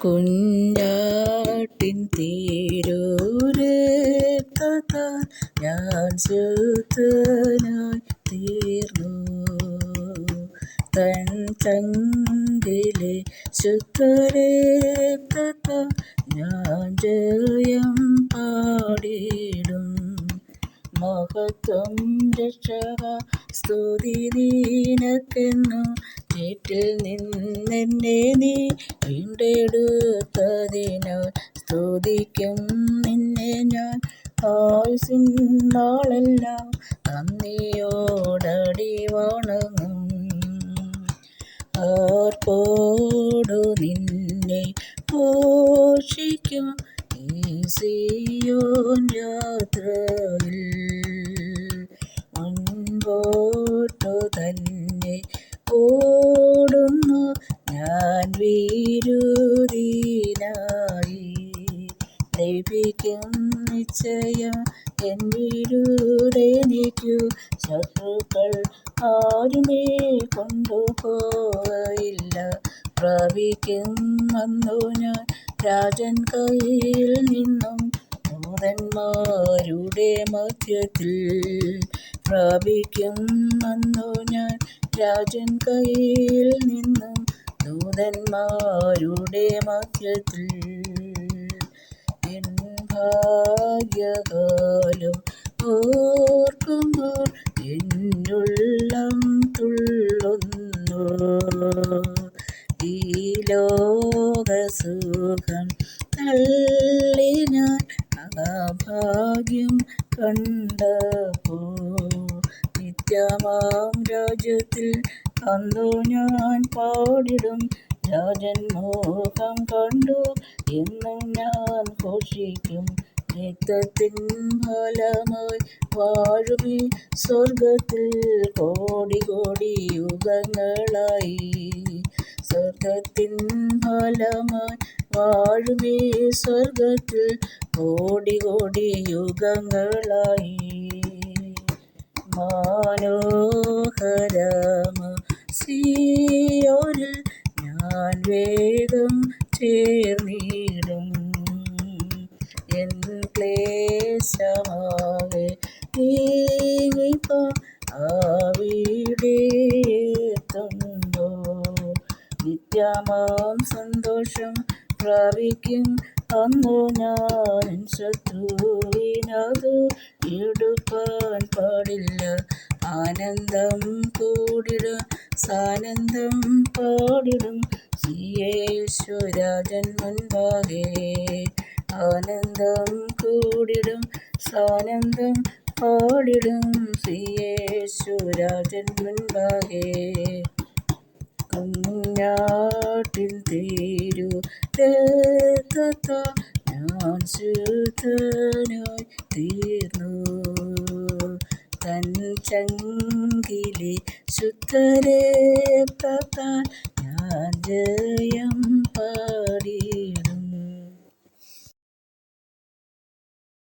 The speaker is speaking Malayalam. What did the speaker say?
കുഞ്ഞാട്ടിൻ തീരൂരത്താൽ ഞാൻ ശുദ്ധനായി തീർന്നു. തൻ ചങ്കിലെ ശുദ്ധരക്തത്താൽ ഞാൻ ജയം പാടിടും മഹത്വം രക്ഷക സ്തുതി നീനക്കെന്നു ചേറ്റിൽ നിന്നെന്നെ നീ വീണ്ടെടുത്തതിനാൽ സ്തുതിക്കും. നിന്നെ ഞാൻ ആയുസിൻ നാളെല്ലാം നന്ദിയോടടി വണങ്ങും. ആർപ്പോടു നിന്നെ പോഷിക്കും. ഈ സിയോൻ യാത്രയിൽ ഞാൻ വീരുതീനായി ലഭിക്കും നിശ്ചയം എൻ വീരുതെനിക്കു ശത്രുക്കൾ ആരുമേ കൊണ്ടുപോയില്ല. പ്രാപിക്കും വന്നു ഞാൻ രാജൻ കയ്യിൽ നിന്നും ദൂതന്മാരുടെ മധ്യത്തിൽ. പ്രാപിക്കും വന്നു ഞാൻ രാജൻ കയ്യിൽ ദൂതന്മാരുടെ മധ്യത്തിൽ എൻ ഭാഗ്യകാലം ഓർക്കുമ്പോൾ എന്നുള്ളം തുള്ളുന്നു. ഈ ലോകസുഖം തള്ളി ഞാൻ ആ ഭാഗ്യം കണ്ടപ്പോ നിത്യമാം രാജ്യത്തിൽ അന്നു ഞാൻ പാടിടും. രാജൻ മോഹം കണ്ടു. എന്നും ഞാൻ ഘോഷിക്കും. രക്തത്തിൻ ഫലമായി വാഴുമേ സ്വർഗത്തിൽ കോടി കോടി യുഗങ്ങളായി. സ്വർഗത്തിൻ ഫലമായി വാഴുമേ സ്വർഗത്തിൽ കോടി കോടി യുഗങ്ങളായി. മനോഹരമ സീ വേഗം ചേർന്നിടും. എൻ ക്ലേശമാകെ എത്തുന്നു നിത്യമാം സന്തോഷം പ്രാപിക്കും. അന്നു ഞാൻ ശത്രുവിനതു എടുപ്പാൻ പാടില്ല. ആനന്ദം കൂടിടും സാനന്ദം പാടിടും. സിയേശ്വരാജൻ മുൻപാകെ ആനന്ദം കൂടിടും സാനന്ദം പാടിടും സിയേശ്വരാജൻ മുൻപാകെ കുഞ്ഞാട്ടിൻ തീരു ഞാൻ ശുദ്ധനായി തീർന്നു. തൻ ചങ്കിലെ ശുദ്ധരേ ഞാൻ ജയം പാ